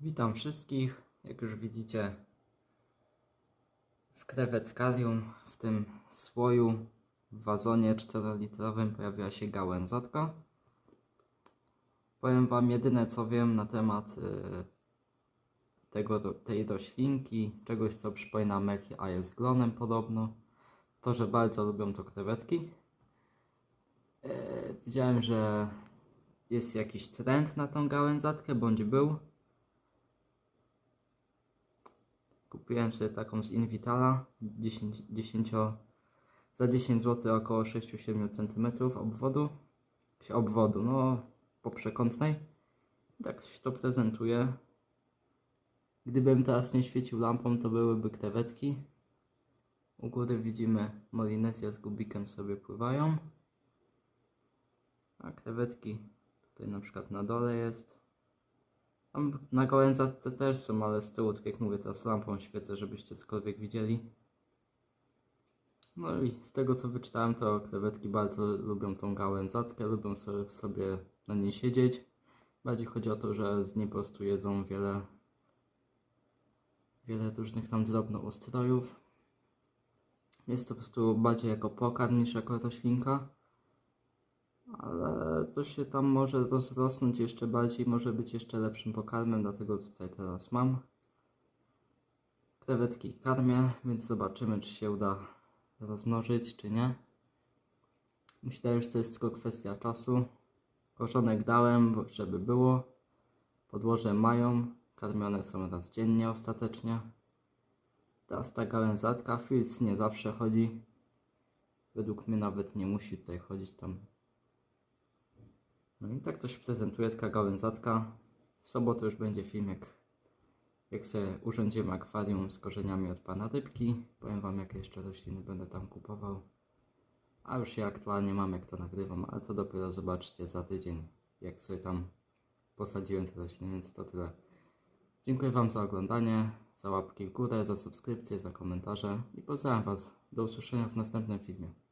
Witam wszystkich. Jak już widzicie, w krewetkarium, w tym słoju, w wazonie 4-litrowym pojawiła się gałęzotka. Powiem Wam jedyne co wiem na temat y, tego, tej roślinki, czegoś co przypomina mech, a jest glonem podobno. To, że bardzo lubią to krewetki. E, Widziałem, że jest jakiś trend na tą gałęzatkę, bądź był. Kupiłem sobie taką z Invitala 10, 10, za 10 zł około 6-7 cm obwodu. Obwodu, no poprzekątnej. Tak się to prezentuje. Gdybym teraz nie świecił lampą, to byłyby krewetki. U góry widzimy Molinezja z gubikiem sobie pływają. A krewetki tutaj na przykład na dole jest. Na gałęzatce też są, ale z tyłu, tak jak mówię, teraz lampą świecę, żebyście cokolwiek widzieli. No i z tego co wyczytałem, to krewetki bardzo lubią tą gałęzatkę, lubią so- sobie na niej siedzieć. Bardziej chodzi o to, że z niej po prostu jedzą wiele, wiele różnych tam drobnoustrojów. Jest to po prostu bardziej jako pokarm niż jako roślinka. Ale to się tam może rozrosnąć jeszcze bardziej, może być jeszcze lepszym pokarmem, dlatego tutaj teraz mam. Krewetki karmię, więc zobaczymy, czy się uda rozmnożyć, czy nie. Myślę, że to jest tylko kwestia czasu. Korzonek dałem, żeby było. Podłoże mają, karmione są raz dziennie ostatecznie. Teraz ta gałęzatka, filc nie zawsze chodzi. Według mnie nawet nie musi tutaj chodzić tam no i tak to się prezentuje taka gałęzatka. W sobotę już będzie film, jak, sobie urządzimy akwarium z korzeniami od pana rybki. Powiem wam, jakie jeszcze rośliny będę tam kupował. A już je aktualnie mam, jak to nagrywam, ale to dopiero zobaczycie za tydzień, jak sobie tam posadziłem te rośliny, więc to tyle. Dziękuję wam za oglądanie, za łapki w górę, za subskrypcję, za komentarze i pozdrawiam was. Do usłyszenia w następnym filmie.